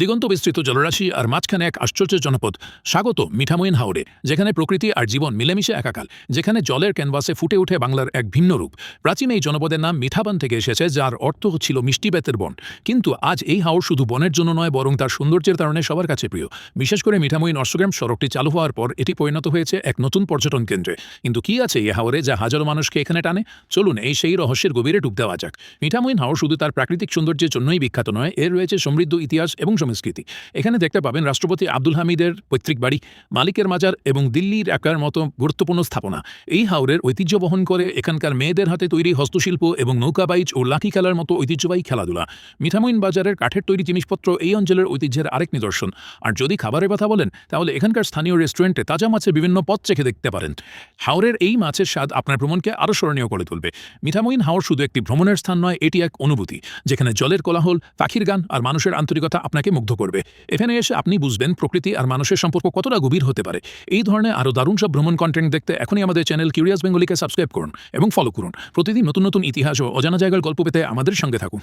দিগন্ত বিস্তৃত জলরাশি আর মাঝখানে এক আশ্চর্য জনপদ, স্বাগত মিঠামইন হাওরে, যেখানে প্রকৃতি আর জীবন মিলেমিশে একাকাল, যেখানে জলের ক্যানভাসে ফুটে ওঠে বাংলার এক ভিন্ন রূপ। প্রাচীন এই জনপদের নাম মিঠাবান থেকে এসেছে, যার অর্থ ছিল মিষ্টি বেতের বন। কিন্তু আজ এই হাওর শুধু বনের জন্য নয়, বরং তার সৌন্দর্যের কারণে সবার কাছে প্রিয়। বিশেষ করে মিঠামইন অষ্টগ্রাম সড়কটি চালু হওয়ার পর এটি পরিণত হয়েছে এক নতুন পর্যটন কেন্দ্রে। কিন্তু কি আছে এই হাওরে যা হাজারো মানুষকে এখানে টানে? চলুন এই সেই রহস্যের গভীরে ডুব দেওয়া যাক। মিঠামইন হাওর শুধু তার প্রাকৃতিক সৌন্দর্যের জন্যই বিখ্যাত নয়, এর রয়েছে সমৃদ্ধ ইতিহাস এবং সংস্কৃতি। এখানে দেখতে পাবেন রাষ্ট্রপতি আব্দুল হামিদের পৈতৃক বাড়ি, মালিকের মাজার এবং দিল্লির একার মতো গুরুত্বপূর্ণ স্থাপনা। এই হাওরের ঐতিহ্য বহন করে এখানকার মেয়েদের হাতে তৈরি হস্তশিল্প এবং নৌকাবাইচ ও লাঠি খেলার মতো ঐতিহ্যবাহী খেলাধুলা। মিঠামইন বাজারের কাঠের তৈরি জিনিসপত্র এই অঞ্চলের ঐতিহ্যের আরেক নিদর্শন। আর যদি খাবারের কথা বলেন, তাহলে এখানকার স্থানীয় রেস্টুরেন্টে তাজা মাছের বিভিন্ন পথ চেখে দেখতে পারেন। হাওরের এই মাছের স্বাদ আপনার ভ্রমণকে আরও স্মরণীয় করে তুলবে। মিঠামইন হাওর শুধু একটি ভ্রমণের স্থান নয়, এটি এক অনুভূতি, যেখানে জলের কোলাহল, পাখির গান আর মানুষের আন্তরিকতা আপনাকে মুগ্ধ করবে। এখানে এসে আপনি বুঝবেন প্রকৃতি আর মানুষের সম্পর্ক কতটা গভীর হতে পারে। এই ধরনের আরও দারুণ সব ভ্রমণ কন্টেন্ট দেখতে এখনই আমাদের চ্যানেল কিউরিয়াস বেঙ্গলিকে সাবস্ক্রাইব করুন এবং ফলো করুন। প্রতিদিন নতুন নতুন ইতিহাস ও অজানা জায়গার গল্প পেতে আমাদের সঙ্গে থাকুন।